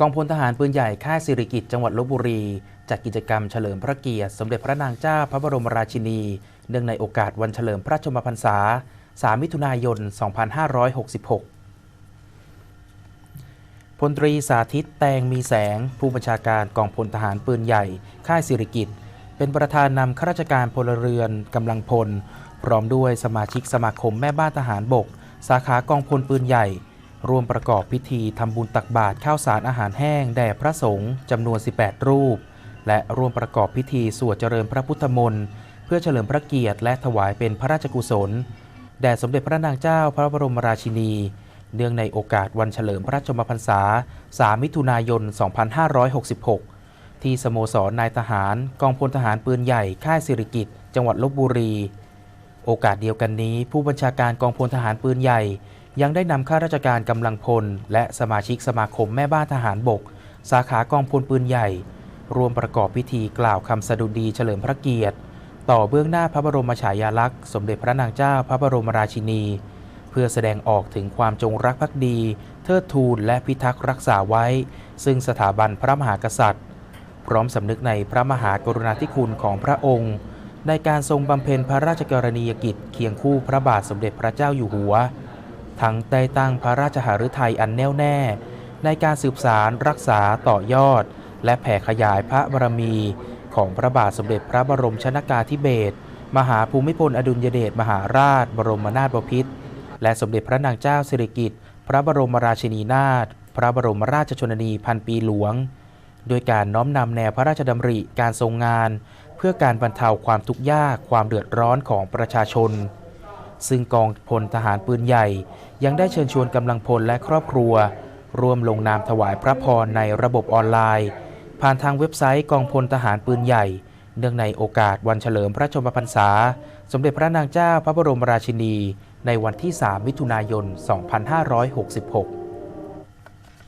กองพลทหารปืนใหญ่ค่ายสิริกิติ์จังหวัดลบบุรี จัดกิจกรรมเฉลิมพระเกียรติ สมเด็จพระนางเจ้าพระบรมราชินี เนื่องในโอกาสวันเฉลิมพระชนมพรรษา 3 มิถุนายน 2566 พลตรีสาธิตแตงมีแสง ผู้บัญชาการกองพลทหารปืนใหญ่ ค่ายสิริกิติ์เป็นประธานนำข้าราชการพลเรือนกำลังพล พร้อมด้วยสมาชิกสมาคมแม่บ้านทหารบก สาขากองพลปืนใหญ่ ร่วมประกอบพิธีทำบุญตักบาตรข้าวสารอาหารแห้งแด่พระสงฆ์จำนวน 18 รูป และร่วมประกอบพิธีสวดเจริญพระพุทธมนต์เพื่อเฉลิมพระเกียรติและถวายเป็นพระราชกุศลแด่สมเด็จพระนางเจ้าพระบรมราชินี เนื่องในโอกาสวันเฉลิมพระชนมพรรษา 3 มิถุนายน 2566 ที่สโมสรนายทหารกองพลทหารปืนใหญ่ค่ายสิริกิติ์จังหวัดลบบุรี โอกาสเดียวกันนี้ ผู้บัญชาการกองพลทหารปืนใหญ่ ยังได้นำข้าราชการกำลังพล และสมาชิกสมาคมแม่บ้านทหารบก สาขากองพลปืนใหญ่ รวมประกอบพิธีกล่าวคำสดุดีเฉลิมพระเกียรติ ต่อเบื้องหน้าพระบรมฉายาลักษณ์สมเด็จพระนางเจ้าพระบรมราชินี เพื่อแสดงออกถึงความจงรักภักดี เทิดทูนและพิทักษ์รักษาไว้ ซึ่งสถาบันพระมหากษัตริย์ พร้อมสำนึกในพระมหากรุณาธิคุณของพระองค์ ในการทรงบำเพ็ญพระราชกรณียกิจเคียงคู่พระบาทสมเด็จพระเจ้าอยู่หัว ทั้งได้ตั้งพระราชหฤทัยอันแน่วแน่ ในการสืบสารรักษาต่อยอด และแผ่ขยายพระบารมี ของพระบาทสมเด็จพระบรมชนากาธิเบศรมหาภูมิพลอดุลยเดชมหาราช บรมนาถบพิตรและสมเด็จพระนางเจ้าสิริกิติ์พระบรมราชินีนาถพระบรมราชชนนีพันปีหลวง โดยการน้อมนำแนวพระราชดำริการทรงงาน เพื่อการบรรเทาความทุกข์ยากความเดือดร้อนของประชาชน ซึ่งกองพลทหารปืนใหญ่ ยังได้เชิญชวนกำลังพลและครอบครัว ร่วมลงนามถวายพระพรในระบบออนไลน์ ผ่านทางเว็บไซต์กองพลทหารปืนใหญ่ เนื่องในโอกาสวันเฉลิมพระชนมพรรษา สมเด็จพระนางเจ้าพระบรมราชินี ในวันที่ 3 มิถุนายน 2566